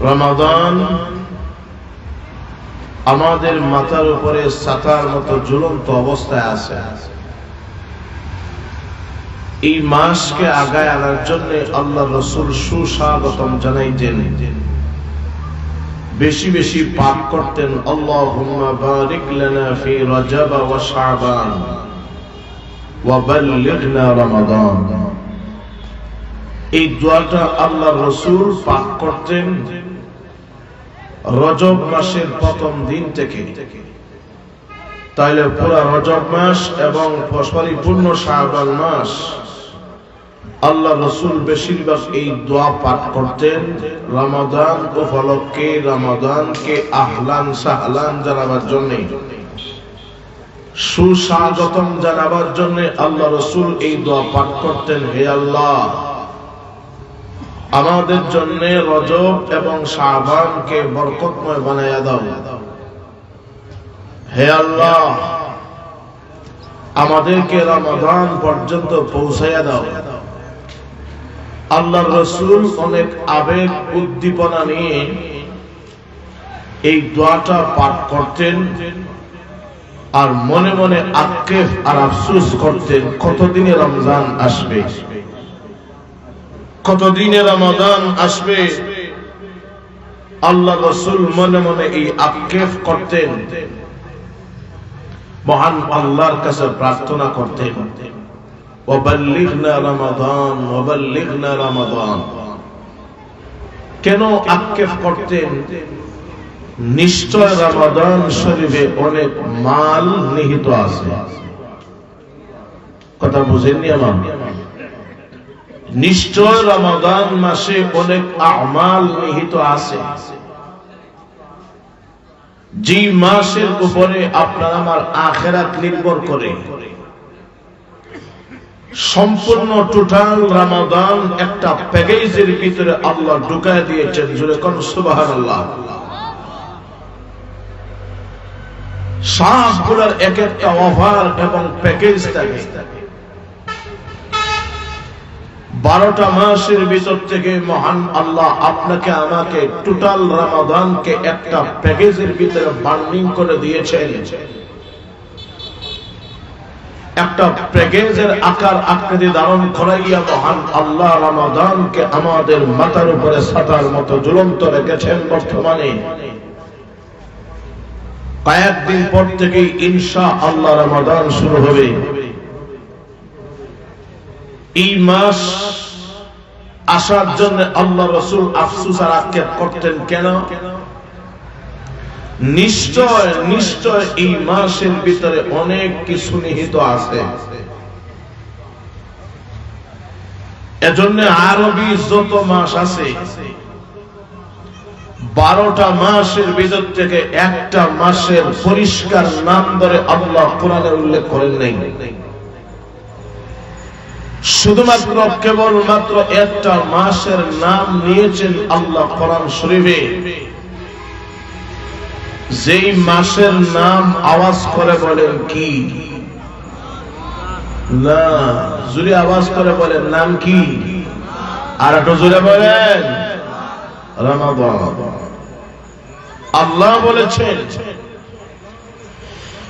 রমাদান আমাদের মাথার উপরে ছাতার মতো ঝুলন্ত অবস্থায় আছে। এই মাসকে আগায় আনার জন্য আল্লাহ রসুল সুস্বাগতম জানাইতেন। বেশি বেশি পাঠ করতেন আল্লাহ রসুল পাঠ করতেন। রজব মাসের প্রথম দিন থেকে। তাইলে পুরা রজব মাস এবং পরিপূর্ণ শাহবান মাস আল্লাহ রসুল বেশিরভাগ এই দোয়া পাঠ করতেন। রমাদান উপলক্ষে রমাদানকে আহলান সাহলান জানাবার জন্য। সুস্বাগতম জানাবার জন্য আল্লাহ রসুল এই দোয়া পাঠ করতেন, হে আল্লাহ। আমাদের জন্য রজব এবং শাহবানকে বরকতময় বানাইয়া দাও। হে আল্লাহ, আমাদেরকে রমাদান পর্যন্ত পৌঁছাইয়া দাও। আল্লাহ রসুল অনেক আবেগ উদ্দীপনা নিয়ে এই দোয়াটা পাঠ করতেন আর মনে মনে আক্ষেপ আর আফসুস করতেন কতদিনে রমজান আসবে। কতদিনে রমাদান আসবে? আল্লাহ রসুল মনে মনে এই আক্ষেপ করতেন। মহান আল্লাহর কাছে প্রার্থনা করতেন। কেন আক্ষেপ করতেন? নিশ্চয় রমাদান শরীফে অনেক মাল নিহিত আছে। কথা বুঝেননি আমার? নিশ্চয় রমাদান মাসে অনেক আমাল নিহিত আছে। যে মাসের উপরে আপনার আমার আখেরাত নির্ভর করে। সম্পূর্ণ টোটাল রামাদান একটা প্যাকেজের ভিতরে আল্লাহ ঢুকায় দিয়েছেন জুড়ে কোন সুবাহান আল্লাহ সবগুলোর এক একটা অফার এবং প্যাকেজ থাকে। বারোটা মাসের ভিতর থেকে মহান আল্লাহ আপনাকে, আমাকে টোটাল রামাদানকে একটা প্যাকেজের ভিতরে বার্নিং করে দিয়েছেন। একটা প্যাকেজের আকার আকৃতি ধারণ করাইয়া মহান আল্লাহ রামাদানকে আমাদের মাথার উপরে ছাতার মতো ঝুলন্ত রেখেছেন বর্তমানে। কয়েকদিন পর থেকে ইনশা আল্লাহ রামাদান শুরু হবে। এই মাস আসার জন্য আল্লাহ রসুল আফসুস আর আক্ষেপ করতেন কেন? নিশ্চয় নিশ্চয় এই মাসের ভিতরে অনেক কিছু নিহিত আছে। এজন্য আরবি যত মাস আছে, বারোটা মাসের ভিতর থেকে একটা মাসের পরিষ্কার নাম ধরে আল্লাহ কোরআনে উল্লেখ করেন নাই। শুধুমাত্র কেবলমাত্র একটা মাসের নাম নিয়েছেন আল্লাহ কোরআন শরীফে। যেই মাসের নাম আওয়াজ করে বলেন কি? না জুড়ে আওয়াজ করে বলেন, নাম কি? আর একটু জুড়ে বলেন, রমাদান। আল্লাহ বলেছেন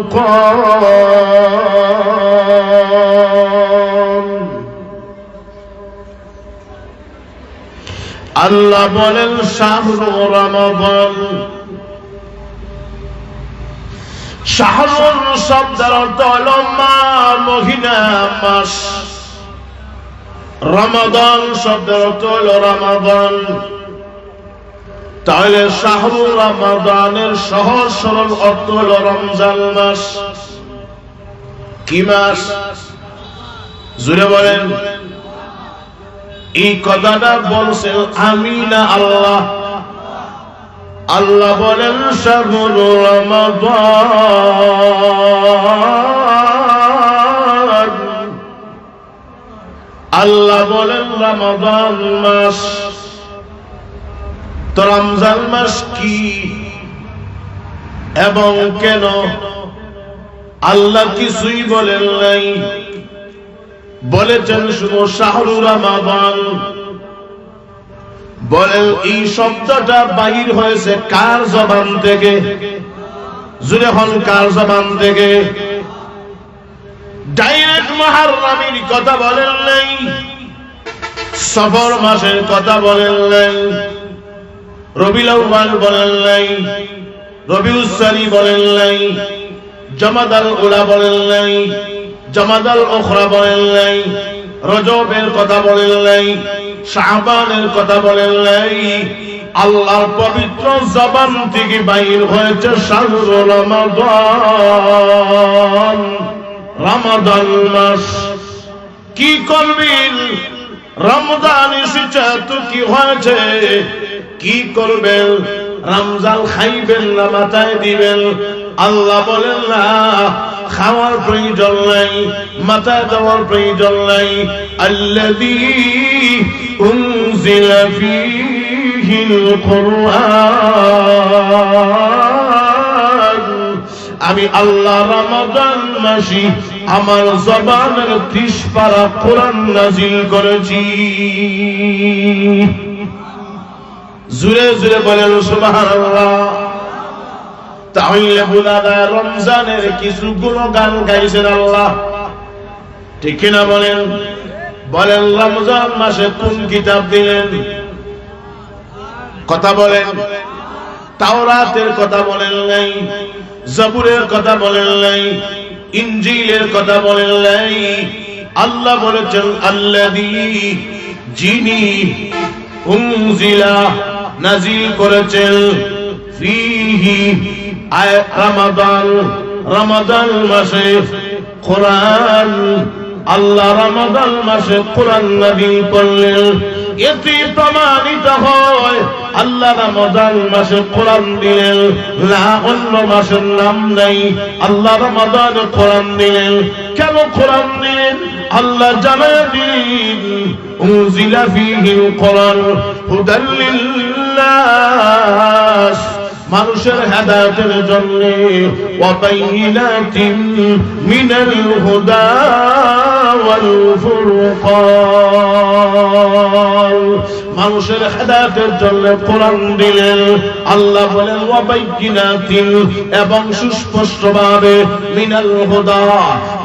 والفرقان আল্লাহ বলেন শাহরু রমাদান শাহরুর শব্দের অর্থ হল মা মহিনা মাস রমাদান শব্দের অর্থ হল রমাদান তাহলে শাহরু রমাদানের সহজ সরল অর্থ হল রমজান মাস। কি মাস? জুড়ে বলেন, এই কথাটা বলছেন আমি না আল্লাহ। আল্লাহ বলেন শাহরুর রমাদান। আল্লাহ বলেন, রমাদান মাস। তো রমজান মাস কি? এবং কেন? আল্লাহ কিছুই বলেন নাই। বলেছেন শুধু শাহরুর বলেন, এই শব্দটা বাহির হয়েছে কার জবান থেকে? জুড়ে হন কার জবান থেকে? ডাইরেক্ট মহারামির কথা বলেন নাই। সফর মাসের কথা বলেন নাই। রবি লাউবাল বলেন নাই রবি উসানি বলেন নাই জমাদাল উলা বলেন নাই জমাদাল ওখরা বলেন নাই, রজবের কথা বলেন নাই, শাহবানের কথা বলেন নাই, আল্লাহর পবিত্র জবান থেকে বাইর হয়েছে রমাদান। রমাদান মাস, কি করবেন রমজান এসেছে, তো কি হয়েছে? কি করবেন? রমজান খাইবেন না, মাথায় দিবেন। আল্লাহ বলেন, না, খাওয়ার প্রয়োজন নাই, মাথায় দেওয়ার প্রয়োজন নাই। কুরআন। আমি আল্লাহ রমাদান মাসি আমার জবানের ত্রিশ পারা কোরআন নাজিল করেছি। জুড়ে জুড়ে বলেন, সুবহানাল্লাহ। তাহলে বোঝা রমজানের কিছু গান গাইছেন আল্লাহ। ঠিক কিনা বলেন? বলেন, রমজান মাসে কোন কিতাব দিলেন? কথা বলেন। তাওরাতের কথা বলেন নাই, জবুরের কথা বলেন নাই ইঞ্জিলের কথা বলেন নাই। আল্লাহ বলেছেন আল্লাযী যিনি উনজিলা নাজিল করেছেন। ফিহি রমাদান। রমাদান মাসে কোরআন। আল্লাহ রমাদান মাসে কোরআন নাজিল করলেন। এটি প্রমাণিত হয়, আল্লাহ রমাদান মাসে কোরআন দিলেন। না অন্য মাসের নাম নাই, আল্লাহ রমাদান কোরআন দিলেন। কেন কোরআন দিলেন? আল্লাহ জানা দিন উনজিলা ফিহিল কোরআন হুদাল লিল্লাস মানুষের হেদায়তের জন্য ওয়াবাইনাতিন মিনাল হুদা ওয়াল ফুরকান। মানুষের হেদায়তের জন্য কোরআন দিলেন। আল্লাহ বলেন ওয়াবাইনাতিন এবং সুস্পষ্টভাবে, মিনাল হুদা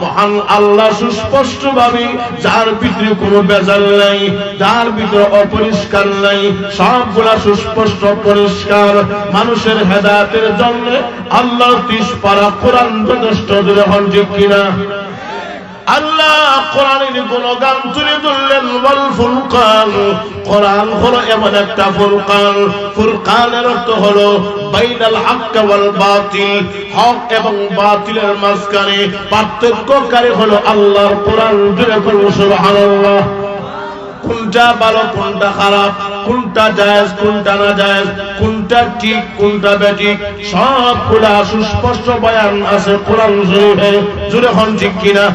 মহান আল্লাহ সুস্পষ্টভাবে, যার ভিতরে কোনো বেজাল নাই, যার ভিতরে অপরিষ্কার নাই, সবগুলা সুস্পষ্ট, পরিষ্কার। মানুষের হেদায়তের জন্য আল্লাহ ত্রিশ পারা কোরআন যথেষ্ট দূরে হন ঠিক কিনা? আল্লাহ কোরআনের গুণগান তুলে ধরলেন বল ফুরকান। কোরআন হলো এমন একটা ফুরকান। ফুরকানের অর্থ হলো হক এবং বাতিলের পার্থক্যকারী হলো আল্লাহর কোরআন জুড়ে কোনটা ভালো, কোনটা খারাপ, কোনটা জায়েজ, কোনটা না জায়েজ কোনটা ঠিক, কোনটা বেঠিক, সবগুলা সুস্পষ্ট বয়ান আছে কোরআন শরীফে। জুড়ে হন ঠিক কিনা?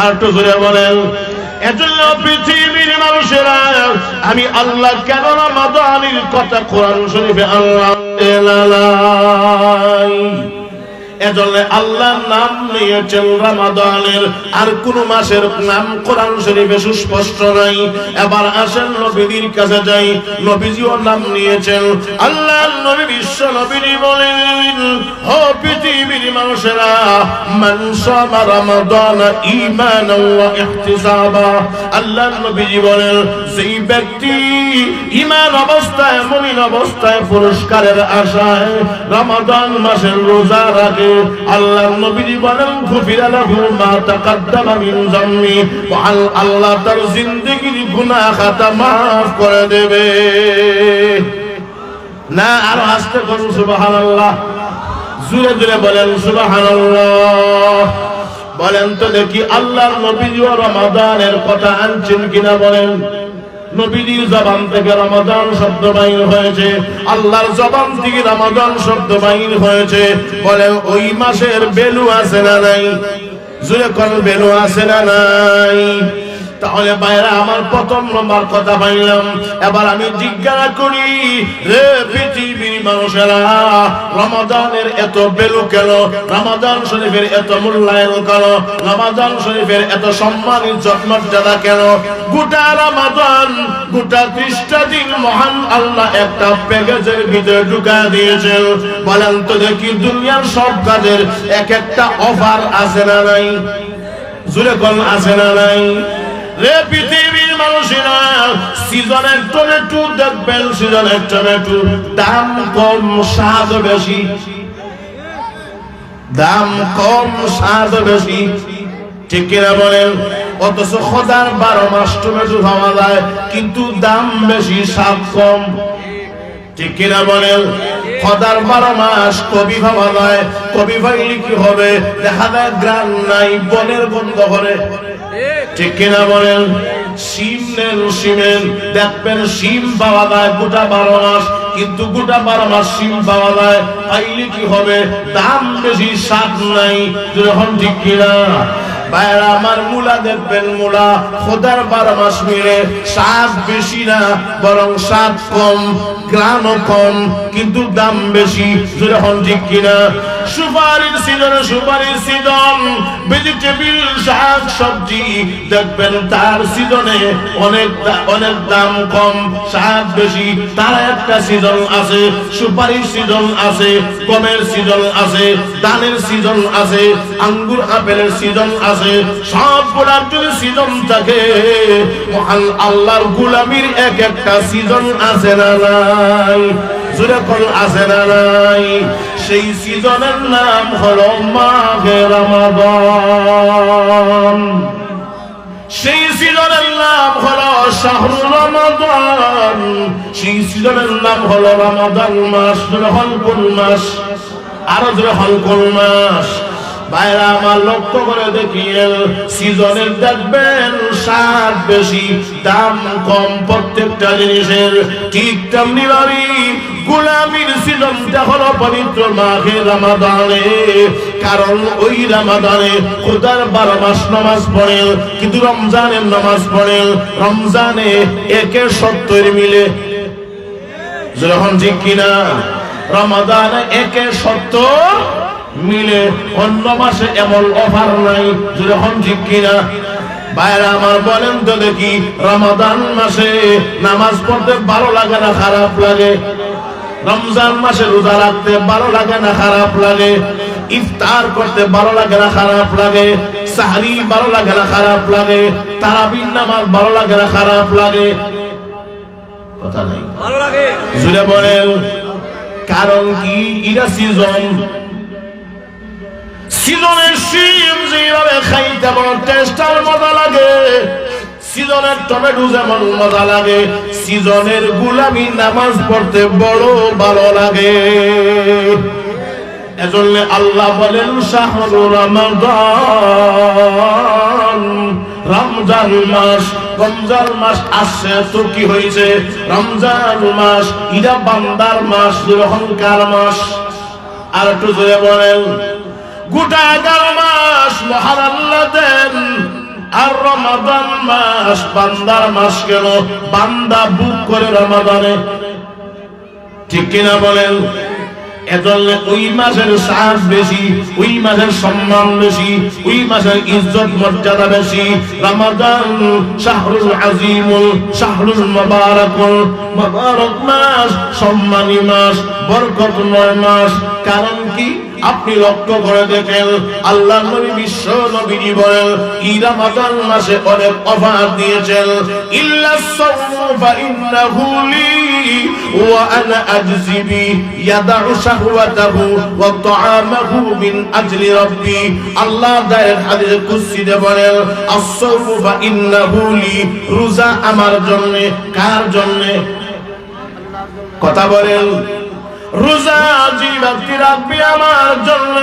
আর একটু জুড়ে বলেন। এজন্য পৃথিবীর মানুষেরা, আমি আল্লাহ কেন রমাদানের কথা কোরআন শরীফে আল্লাহ এজন্য আল্লাহ নাম নিয়েছেন রমাদানের। আর কোন মাসের নাম কোরআন শরীফে সুস্পষ্ট নাই। এবার আসেন নবীর কাছে যাই। নবীজিও নাম নিয়েছেন। আল্লাহ নবী বিশ্ব নবী বলেন ও পৃথিবীর মানুষেরা, মান সামা রমাদান ঈমানান ওয়া ইহতিসাবা। আল্লাহ নবীজি বলেন যেই ব্যক্তি ঈমান অবস্থায় মুমিন অবস্থায় পুরস্কারের আশায় রমাদান মাসের রোজা রাখে আল্লাহ নবীজি বলেন গুফিরা লাহু মা তাকাদ্দামা মিন জামমি আল্লাহ তার জিন্দেগির গুনাহ খাতা মাফ করে দেবে। না, আরও আসতে করুন, সুবহানাল্লাহ। জুড়ে জুড়ে বলেন, সুবহানাল্লাহ। বলেন তো দেখি আল্লাহর নবী রমাদানের কথা আনছেন কিনা বলেন। নবীজির জবান থেকে রমাদান শব্দ বাহির হয়েছে। আল্লাহর জবান থেকে রমাদান শব্দ বাহির হয়েছে। বলে, ওই মাসের বেলু আছে না নাই? জুড়ে কল বেলু আছে না নাই? তাহলে বাইরে আমার প্রথম নম্বর কথা পাইলাম এবার আমি জিজ্ঞাসা করি, রে পৃথিবীর মানুষেরা, রমাদানের এত বেলু কেন? রমাদান শরীফের এত মূল্যায়ন কেন রমাদান শরীফের এত সম্মান ইজ্জত মর্যাদা কেন? গোটা রমাদান, গোটা ত্রিশটা দিন মহান আল্লাহ একটা প্যাকেজের ভিতরে ঢুকা দিয়েছেন। বলেন তো দেখি, দুনিয়ার সব কাজের এক একটা অফার আছে না নাই? জুড়ে কল আছে না নাই? রে পৃথিবীর অথচ খোদার বারো মাস টমেটো পাওয়া যায়, কিন্তু দাম বেশি, স্বাদ কম। ঠিক কিনা বলেন? খদার বারো মাস কবি ভাবা যায়। কবি ভাইলে কি হবে? দেখা যায় গ্রাম নাই, বনের বন্ধ করে। ঠিক কিনা বলেন? সিম নেন সিমেন দেখবেন সিম পাওয়া যায়, গোটা বারো মাস। কিন্তু গোটা বারো মাস সিম পাওয়া যায়, পাইলে কি হবে? দাম বেশি, স্বাদ নাই। যখন ঠিক কিনা? আমার মুলা দেখবেন, মুলা। খোদার বারো মাস মিলে স্বাদ বেশি না, বরং স্বাদ কম। গ্রামও কম, কিন্তু দাম বেশি। ঠিক কিনা? সুপারির সিজনে সুপারির সিজন ভেজিটেবিল শাক, সবজি, দেখবেন তার সিজনে অনেক অনেক দাম কম। শাক বেশি, তার একটা সিজন আছে। সুপারির সিজন আছে, গমের সিজন আছে, ধানের সিজন আছে, আঙ্গুর, আপেলের সিজন আছে। সব সিজন থাকে আল্লাহর গুলামির এক একটা সিজন আছে না নাই জোরে কোন আছে না নাই, সেই সিজনের নাম হলো মাঘে রমাদান। সেই সিজনের নাম হলো শাহরুর রমাদান, সেই সিজনের নাম হলো রমাদান মাস কোন মাস, আরও কোন মাস। বাইরে আমার লক্ষ্য করে দেখিয়েন, সিজনের দেখবেন স্বাদ বেশি, দাম কম প্রত্যেকটা জিনিসের। ঠিক তেমনি সিজনটা হলো পবিত্র মাঘে রামাদানে, কারণ ওই রামাদানে খোদার বারো মাস নামাজ পড়েন কিন্তু রমজানের নামাজ পড়েন রমজানে একে সত্তর মিলে। যখন ঠিক কিনা? রমাদান একে সত্তর মিলে অন্য মাসে এমন অফার নাই যখন ঠিক কিনা? বাইরে আমার বলেন তো দেখি রমাদান মাসে নামাজ পড়তে ভালো লাগে না খারাপ লাগে? রমজান মাসে রোজা রাখতে ভালো লাগে না খারাপ লাগে? ইফতার করতে ভালো লাগে না খারাপ লাগে? সাহারি ভালো লাগে না খারাপ লাগে? তারাবিন নামাজ ভালো লাগে না খারাপ লাগে? কথা নাই। ভালো লাগে। জুড়ে বলেন কারণ কি? ইরা সিজন সিজনের সিম যেভাবে খাইতে বড় টেস্টার মজা লাগে। সিজনের টমেটো যেমন মজা লাগে, সিজনের গুলামি নামাজ পড়তে বড় ভালো লাগে। এজন্য আল্লাহ বলেন শাহরুর রমাদান। রমজান মাস রমজান মাস আসছে, তো কি হয়েছে? রমজান মাস, ইরা বান্দার মাস অহংকার মাস। আর একটু জোরে বলেন গোটা এগারো মাস মহান আল্লাহ দেন আর রমাদান মাস, বান্দার মাস কেন? বান্দা বুক করে রমাদানে। ঠিক কিনা বলেন? এজন্য ওই মাসের সাজ বেশি, ওই মাসের সম্মান বেশি, ওই মাসের ইজ্জত মর্যাদা বেশি। রমাদান শাহরুল আজিমুল, শাহরুল মুবারাকুল। মুবারক মাস, সম্মানী মাস বরকতময় মাস। কারণ কি? আপনি লক্ষ্য করে দেখেন আল্লাহ নবী বিশ্ব নবীজি বলেন, ই রমাদান মাসে অনেক অফার দিয়েছেন। আল্লাহ কার কথা বলেন। রোজা যে ব্যক্তি রাখবে আমার জন্য,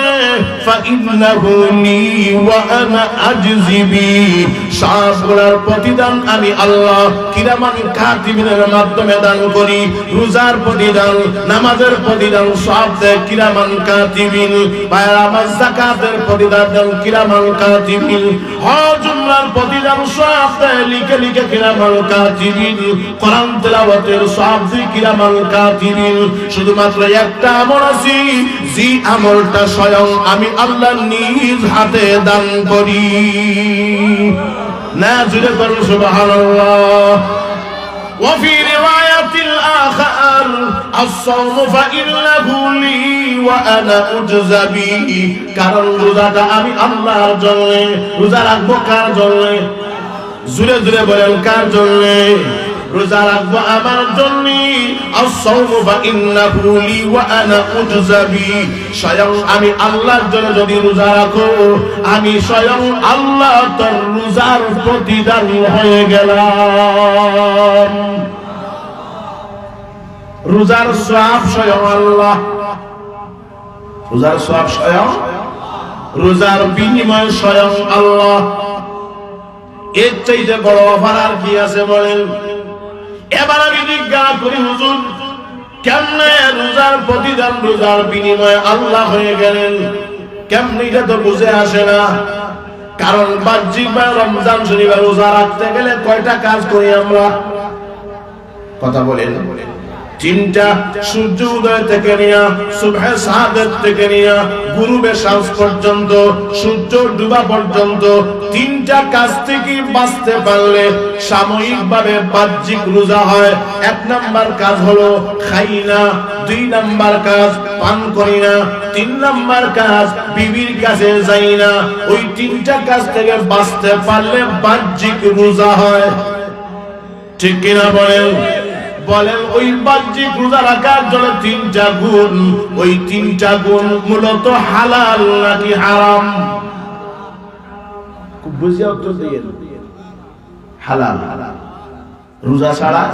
ফাইন্নাহু লি ওয়া আনা আজজি বি সবগুলোর প্রতিদান আমি আল্লাহ কিরামান কাতিবিনের মাধ্যমে দান করি। রোজার প্রতিদান, নামাজের প্রতিদান সব দেয় কিরামান কাতিবিন যাকাতের প্রতিদান দেন কিরামান কাতিবিন হজ প্রতিদান সব লিখে লিখে কিরামান কাতিবিন কোরআন তেলাওয়াতের সব কিরামান কাতিবিন শুধুমাত্র একটা আমল আছে যে আমলটা স্বয়ং আমি আল্লাহ নিজ হাতে দান করি না জুড়ে করুন সুবহানাল্লাহ وفي رواية الآخر الصوم فإنه لي وأنا أجزى به কারণ রোজাটা আমি আল্লাহর জন্য রোজা রাখবো কার জন্য জুড়ে জুড়ে বলেন কার জন্য রোজা রাখব আমার জন্য। আমি আল্লাহর জন্য যদি রোজা রাখো, আমি স্বয়ং আল্লাহ তোর রোজার প্রতিদান হয়ে গেলাম। রোজার সওয়াব স্বয়ং আল্লাহ। রোজার সওয়াব স্বয়ং? রোজার বিনিময় স্বয়ং আল্লাহ। এর চাইতে বড় অফার আর কি আছে বলেন? এবার আমি জিজ্ঞাসা করি, হুজুর, কেমনে রোজার প্রতিদান, রোজার বিনিময়ে আল্লাহ হয়ে গেলেন? কেমনি এটা তো বুঝে আসে না। কারণ বাহ্যিক বা রমজান শরীফ রোজা রাখতে গেলে কয়টা কাজ করি আমরা? কথা বলেন। তিনটা সূর্য উদয় থেকে নিয়া সুবহে সাহাদের থেকে নিয়া গুরুবে সাজ পর্যন্ত, সূর্য ডুবা পর্যন্ত, তিনটা কাজ থেকে বাঁচতে পারলে সাময়িক ভাবে বাহ্যিক রোজা হয়। এক নাম্বার কাজ হলো খাই না দুই নাম্বার কাজ পান করি না তিন নাম্বার কাজ বিবির কাছে যাই না ওই তিনটা কাজ থেকে বাঁচতে পারলে বাহ্যিক রোজা হয়। ঠিক কিনা বলেন? বলেন, ওই বাহ্যিক রোজা রাখার জন্য গুণ। ওই গুণ মূলত হালাল নাকি হারাম? বুঝিয়া উত্তর দিয়ে হালাল। রোজা ছাড়া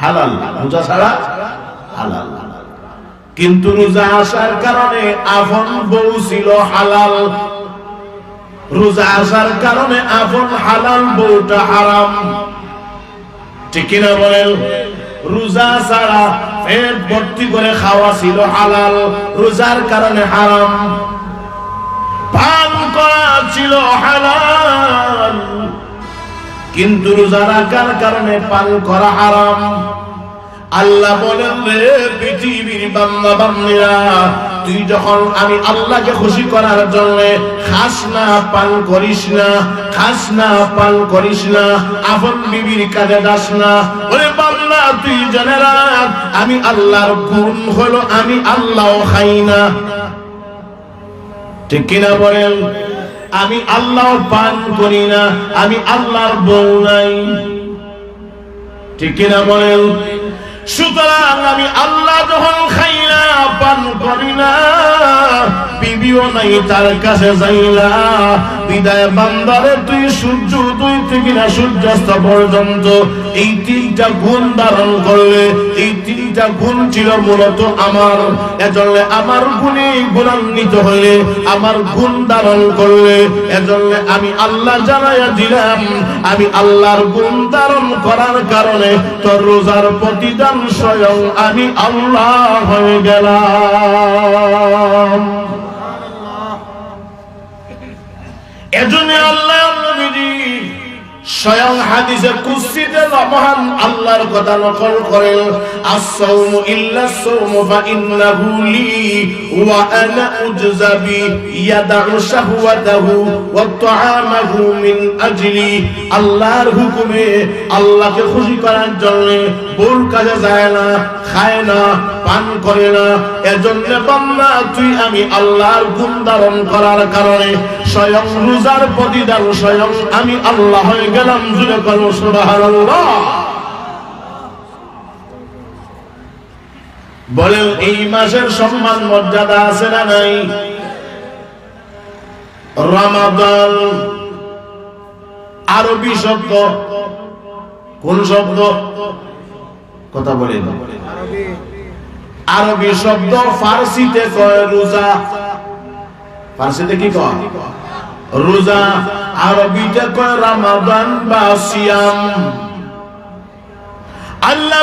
হালাল। রোজা ছাড়া হালাল। কিন্তু রোজা আসার কারণে আপন বউ ছিল হালাল। রোজা আসার কারণে আপন হালাল বউটা হারাম। ঠিক কিনা বলেন? রোজা ছাড়া পেট ভর্তি করে খাওয়া ছিল হালাল, রোজার কারণে হারাম। পান করা ছিল হালাল, কিন্তু রোজা রাখার কারণে পান করা হারাম। আল্লাহ বলেন, রে পৃথিবীর বান্দা বান্দিরা তুই যখন আমি আল্লাহকে খুশি করার জন্য খাস না, পান করিস না, খাস না, পান করিস না, আপন বিবির কাজে দাস না, ওরে বান্দা তুই জেনে আমি আল্লাহর গুণ হলো আমি আল্লাহ খাই না। ঠিক কিনা বলেন? আমি আল্লাহ পান করি না, আমি আল্লাহর বউ নাই। ঠিক কিনা বলেন? সুতরাং আমি আল্লাহ যখন খাই না, পান করি না, বিবিও নাই তার কাছে যাই না। বিদায় বান্দারে, তুই সূর্য থেকে না সূর্যাস্ত পর্যন্ত। এই তিনটা গুণ ধারণ করলে, এই তিনটা গুণ ছিল মূলত আমার। এজন্য আমার গুণে গুণান্বিত হইলে, আমার গুণ ধারণ করলে, এজন্য আমি আল্লাহ জানাইয়া দিলাম, আমি আল্লাহর গুণ ধারণ করার কারণে তোর রোজার প্রতিদান স্বয়ং আমি আল্লাহ হয়ে গেলাম। এজন্য আল্লাহ নবীজি স্বয়ং হাদিসে কুসিতে মহান আল্লাহর কথা নকল করেন আস-সাওমু ইল্লা সাওমু ফা ইন্নাহু লি ওয়া আনা উজজা বি ইয়াদাউ শাহওয়াতাহু ওয়া তাআমাহু মিন আজলি। আল্লাহর হুকুমে আল্লাহকে খুশি করার জন্য ভুল কাজে যায় না, খায় না, পান করে না। এজন্য বান্দা, তুই আমি আল্লাহর গুণ ধারণ করার কারণে স্বয়ং রোজার প্রতিদান স্বয়ং আমি আল্লাহ হয়ে গেলাম, জুড়ে করো সুবহানাল্লাহ। বলেন, এই মাসের সম্মান মর্যাদা আছে না নাই? রমাদান, আরবি শব্দ, কোন শব্দ? কথা বলেন। আরবি শব্দ ফার্সিতে কয় রোজা? ফার্সিতে কি কয়? রোজা আরবিতে কয় রামাদান বা সিয়াম। আল্লাহ